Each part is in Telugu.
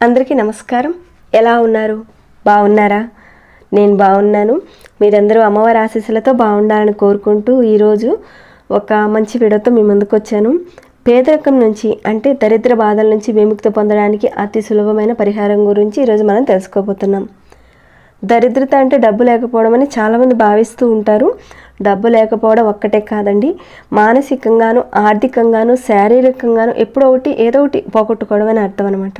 అందరికీ నమస్కారం. ఎలా ఉన్నారు? బాగున్నారా? నేను బాగున్నాను. మీరందరూ అమ్మవారి ఆశీస్సులతో బాగుండాలని కోరుకుంటూ ఈరోజు ఒక మంచి వీడియోతో మీ ముందుకు వచ్చాను పేదరికం నుంచి అంటే దరిద్ర బాధల నుంచి విముక్తి పొందడానికి అతి సులభమైన పరిహారం గురించి ఈరోజు మనం తెలుసుకోబోతున్నాం. దరిద్రత అంటే డబ్బు లేకపోవడం అని చాలామంది భావిస్తూ ఉంటారు. డబ్బు లేకపోవడం ఒక్కటే కాదండి. మానసికంగాను ఆర్థికంగాను శారీరకంగాను ఎప్పుడో ఒకటి ఏదో ఒకటి పోగొట్టుకోవడం అని అర్థం అనమాట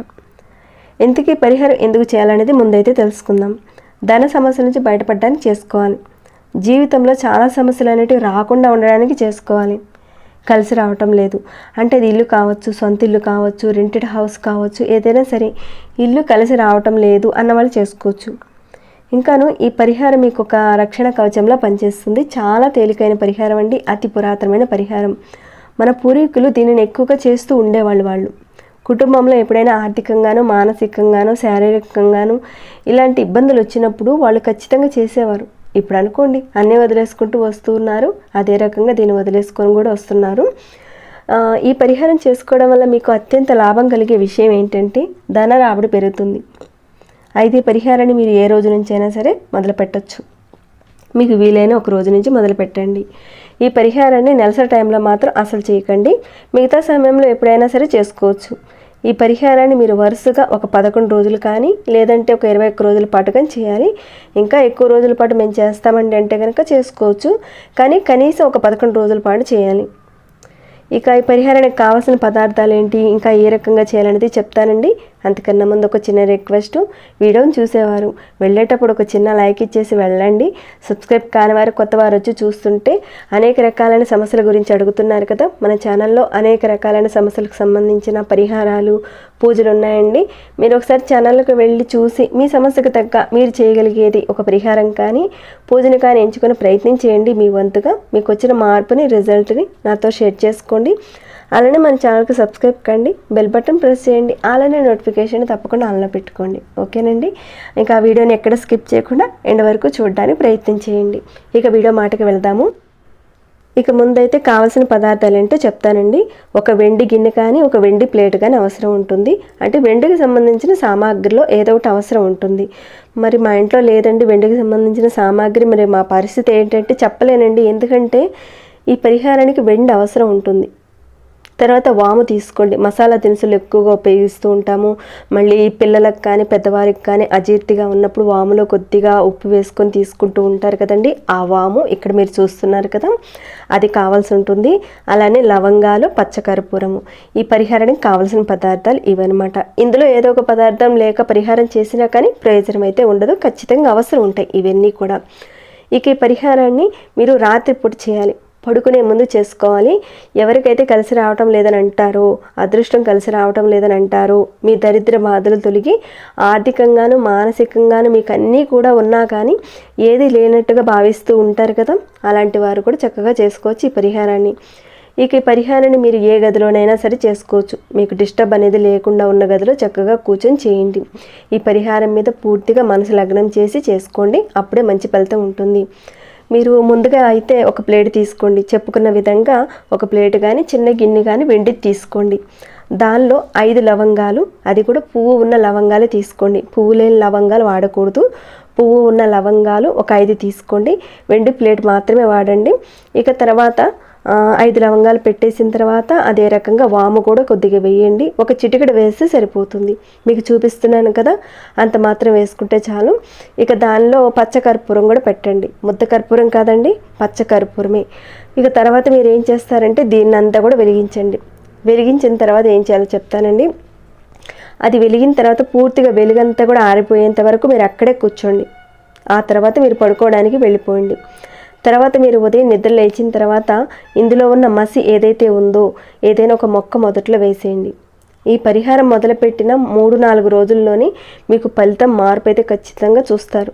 ఇంతకీ పరిహారం ఎందుకు చేయాలనేది ముందైతే తెలుసుకుందాం. ధన సమస్యల నుంచి బయటపడడానికి చేసుకోవాలి. జీవితంలో చాలా సమస్యలు అనేటివి రాకుండా ఉండడానికి చేసుకోవాలి. కలిసి రావటం లేదు. అంటే అది ఇల్లు కావచ్చు సొంత ఇల్లు కావచ్చు రెంటెడ్ హౌస్ కావచ్చు ఏదైనా సరే ఇల్లు కలిసి రావటం లేదు అన్న వాళ్ళు చేసుకోవచ్చు. ఇంకాను ఈ పరిహారం మీకు ఒక రక్షణ కవచంలో పనిచేస్తుంది. చాలా తేలికైన పరిహారం అండి. అతి పురాతనమైన పరిహారం. మన పూర్వీకులు దీనిని ఎక్కువగా చేస్తూ ఉండేవాళ్ళు వాళ్ళు. కుటుంబంలో ఎప్పుడైనా ఆర్థికంగానో మానసికంగానో శారీరకంగానో ఇలాంటి ఇబ్బందులు వచ్చినప్పుడు వాళ్ళు ఖచ్చితంగా చేసేవారు. ఇప్పుడు అనుకోండి అన్నీ వదిలేసుకుంటూ వస్తున్నారు అదే రకంగా దీన్ని వదిలేసుకొని కూడా వస్తున్నారు. ఈ పరిహారం చేసుకోవడం వల్ల మీకు అత్యంత లాభం కలిగే విషయం ఏంటంటే ధన రాబడి పెరుగుతుంది. అయితే ఈ పరిహారాన్ని మీరు ఏ రోజు నుంచైనా సరే మొదలు పెట్టచ్చు మీకు వీలైన ఒక రోజు నుంచి మొదలు పెట్టండి ఈ పరిహారాన్ని నెలసరి టైంలో మాత్రం అసలు చేయకండి. మిగతా సమయంలో ఎప్పుడైనా సరే చేసుకోవచ్చు. ఈ పరిహారాన్ని మీరు వరుసగా ఒక పదకొండు రోజులు కానీ లేదంటే ఒక ఇరవై ఒక్క రోజుల పాటు కానీ చేయాలి. ఇంకా ఎక్కువ రోజుల పాటు మేము చేస్తామండి అంటే కనుక చేసుకోవచ్చు. కానీ కనీసం ఒక పదకొండు రోజుల పాటు చేయాలి. ఇక ఈ పరిహారానికి కావాల్సిన పదార్థాలు ఏంటి ఇంకా ఏ రకంగా చేయాలనేది చెప్తానండి. అంతకన్నా ముందు ఒక చిన్న రిక్వెస్ట్. వీడియోని చూసేవారు వెళ్ళేటప్పుడు ఒక చిన్న లైక్ ఇచ్చేసి వెళ్ళండి. సబ్స్క్రైబ్ కాని వారు కొత్త వారు వచ్చి చూస్తుంటే అనేక రకాలైన సమస్యల గురించి అడుగుతున్నారు కదా. మన ఛానల్లో అనేక రకాలైన సమస్యలకు సంబంధించిన పరిహారాలు పూజలు ఉన్నాయండి మీరు ఒకసారి ఛానల్కి వెళ్ళి చూసి మీ సమస్యకు తగ్గ మీరు చేయగలిగేది ఒక పరిహారం కానీ పూజను కానీ ఎంచుకునే ప్రయత్నం చేయండి మీ వంతుగా. మీకు వచ్చిన మార్పుని రిజల్ట్ని నాతో షేర్ చేసుకోండి. అలానే మన ఛానల్కి సబ్స్క్రైబ్ కండి బెల్ బటన్ ప్రెస్ చేయండి అలానే నోటిఫికేషన్ తప్పకుండా ఆన్లో పెట్టుకోండి. ఓకేనండి? ఇంకా ఆ వీడియోని ఎక్కడ స్కిప్ చేయకుండా ఎండ్ వరకు చూడడానికి ప్రయత్నం చేయండి. ఇక వీడియో మాటకి వెళ్దాము. ఇక ముందైతే కావాల్సిన పదార్థాలు ఏంటో చెప్తానండి. ఒక వెండి గిన్నె కానీ ఒక వెండి ప్లేట్ కానీ అవసరం ఉంటుంది. అంటే వెండికి సంబంధించిన సామాగ్రిలో ఏదో ఒకటి అవసరం ఉంటుంది. మరి మా ఇంట్లో లేదండి వెండికి సంబంధించిన సామాగ్రి. మరి మా పరిస్థితి ఏంటంటే చెప్పలేనండి. ఎందుకంటే ఈ పరిహారానికి వెండి అవసరం ఉంటుంది. తర్వాత వాము తీసుకోండి. మసాలా దినుసులు ఎక్కువగా ఉపయోగిస్తూ ఉంటాము. మళ్ళీ పిల్లలకు కానీ పెద్దవారికి కానీ అజీర్తిగా ఉన్నప్పుడు వాములో కొద్దిగా ఉప్పు వేసుకొని తీసుకుంటూ ఉంటారు కదండి. ఆ వాము ఇక్కడ మీరు చూస్తున్నారు కదా అది కావాల్సి ఉంటుంది. అలానే లవంగాలు పచ్చకర్పూరము. ఈ పరిహారానికి కావాల్సిన పదార్థాలు ఇవన్నమాట. ఇందులో ఏదో ఒక పదార్థం లేక పరిహారం చేసినా కానీ ప్రయోజనం అయితే ఉండదు. ఖచ్చితంగా అవసరం ఉంటాయి ఇవన్నీ కూడా. ఇక ఈ పరిహారాన్ని మీరు రాత్రిపూట చేయాలి. పడుకునే ముందు చేసుకోవాలి. ఎవరికైతే కలిసి రావటం లేదని అంటారో అదృష్టం కలిసి రావటం లేదని అంటారో మీ దరిద్ర బాధలు తొలగి ఆర్థికంగాను మానసికంగాను మీకు అన్నీ కూడా ఉన్నా కానీ ఏది లేనట్టుగా భావిస్తూ ఉంటారు కదా అలాంటి వారు కూడా చక్కగా చేసుకోవచ్చు ఈ పరిహారాన్ని. ఇక ఈ పరిహారాన్ని మీరు ఏ గదిలోనైనా సరే చేసుకోవచ్చు. మీకు డిస్టర్బ్ అనేది లేకుండా ఉన్న గదిలో చక్కగా కూర్చొని చేయండి. ఈ పరిహారం మీద పూర్తిగా మనసు లగ్నం చేసి చేసుకోండి. అప్పుడే మంచి ఫలితం ఉంటుంది. మీరు ముందుగా అయితే ఒక ప్లేట్ తీసుకోండి. చెప్పుకున్న విధంగా ఒక ప్లేట్ కానీ చిన్న గిన్నె కానీ వెండి తీసుకోండి. దానిలో ఐదు లవంగాలు అది కూడా పువ్వు ఉన్న లవంగాలు తీసుకోండి. పువ్వు లేని లవంగాలు వాడకూడదు. పువ్వు ఉన్న లవంగాలు ఒక ఐదు తీసుకోండి. వెండి ప్లేట్ మాత్రమే వాడండి. ఇక తర్వాత ఐదు లవంగాలు పెట్టేసిన తర్వాత అదే రకంగా వాము కూడా కొద్దిగా వేయండి. ఒక చిటికెడు వేస్తే సరిపోతుంది. మీకు చూపిస్తున్నాను కదా అంత మాత్రం వేసుకుంటే చాలు. ఇక దానిలో పచ్చ కర్పూరం కూడా పెట్టండి. ముద్ద కర్పూరం కాదండి పచ్చ కర్పూరమే. ఇక తర్వాత మీరు ఏం చేస్తారంటే దీన్ని అంతా కూడా వెలిగించండి. వెలిగించిన తర్వాత ఏం చేయాలో చెప్తానండి. అది వెలిగిన తర్వాత పూర్తిగా వెలుగంతా కూడా ఆరిపోయేంత వరకు మీరు అక్కడే కూర్చోండి. ఆ తర్వాత మీరు పడుకోవడానికి వెళ్ళిపోండి. తర్వాత మీరు ఉదయం నిద్ర లేచిన తర్వాత ఇందులో ఉన్న మసి ఏదైతే ఉందో ఏదైనా ఒక మొక్క మొదట్లో వేసేయండి. ఈ పరిహారం మొదలుపెట్టిన మూడు నాలుగు రోజుల్లోనే మీకు ఫలితం మార్పు అయితే ఖచ్చితంగా చూస్తారు.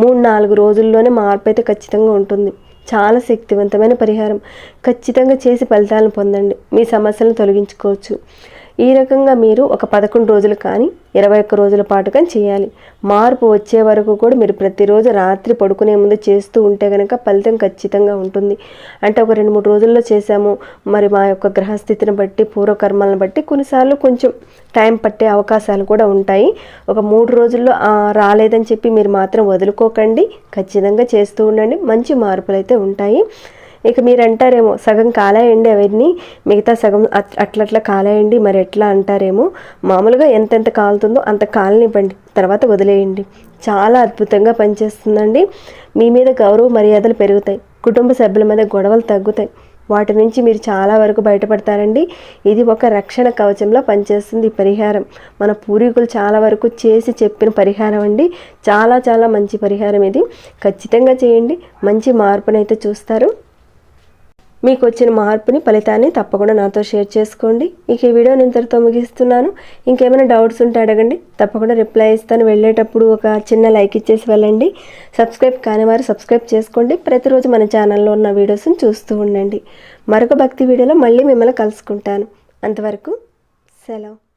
మూడు నాలుగు రోజుల్లోనే మార్పు అయితే ఖచ్చితంగా ఉంటుంది. చాలా శక్తివంతమైన పరిహారం. ఖచ్చితంగా చేసి ఫలితాలను పొందండి. మీ సమస్యలను తొలగించుకోవచ్చు. ఈ రకంగా మీరు ఒక పదకొండు రోజులు కానీ ఇరవై ఒక్క రోజుల పాటుగా చేయాలి. మార్పు వచ్చే వరకు కూడా మీరు ప్రతిరోజు రాత్రి పడుకునే ముందు చేస్తూ ఉంటే కనుక ఫలితం ఖచ్చితంగా ఉంటుంది. అంటే ఒక రెండు మూడు రోజుల్లో చేశాము. మరి మా యొక్క గ్రహస్థితిని బట్టి పూర్వకర్మలను బట్టి కొన్నిసార్లు కొంచెం టైం పట్టే అవకాశాలు కూడా ఉంటాయి. ఒక మూడు రోజుల్లో రాలేదని చెప్పి మీరు మాత్రం వదులుకోకండి. ఖచ్చితంగా చేస్తూ ఉండండి. మంచి మార్పులు అయితే ఉంటాయి. ఇక మీరు అంటారేమో సగం కాలేయండి అవన్నీ మిగతా సగం అట్లట్లా కాలేయండి మరి ఎట్లా అంటారేమో. మామూలుగా ఎంతెంత కాలుతుందో అంత కాలనివ్వండి తర్వాత వదిలేయండి. చాలా అద్భుతంగా పనిచేస్తుందండి. మీ మీద గౌరవ మర్యాదలు పెరుగుతాయి కుటుంబ సభ్యుల మీద గొడవలు తగ్గుతాయి. వాటి నుంచి మీరు చాలా వరకు బయటపడతారండి. ఇది ఒక రక్షణ కవచంలో పనిచేస్తుంది ఈ పరిహారం. మన పూర్వీకులు చాలా వరకు చేసి చెప్పిన పరిహారం అండి. చాలా చాలా మంచి పరిహారం ఇది. ఖచ్చితంగా చేయండి. మంచి మార్పునైతే చూస్తారు. మీకు వచ్చిన మార్పుని ఫలితాన్ని తప్పకుండా నాతో షేర్ చేసుకోండి. ఇక ఈ వీడియోని ఇంతటితో ముగిస్తున్నాను. ఇంకేమైనా డౌట్స్ ఉంటే అడగండి. తప్పకుండా రిప్లై ఇస్తాను. వెళ్ళేటప్పుడు ఒక చిన్న లైక్ ఇచ్చేసి వెళ్ళండి. సబ్స్క్రైబ్ కాని వారు సబ్స్క్రైబ్ చేసుకోండి. ప్రతిరోజు మన ఛానల్లో ఉన్న వీడియోస్ని చూస్తూ ఉండండి. మరొక భక్తి వీడియోలో మళ్ళీ మిమ్మల్ని కలుసుకుంటాను. అంతవరకు సెలవు.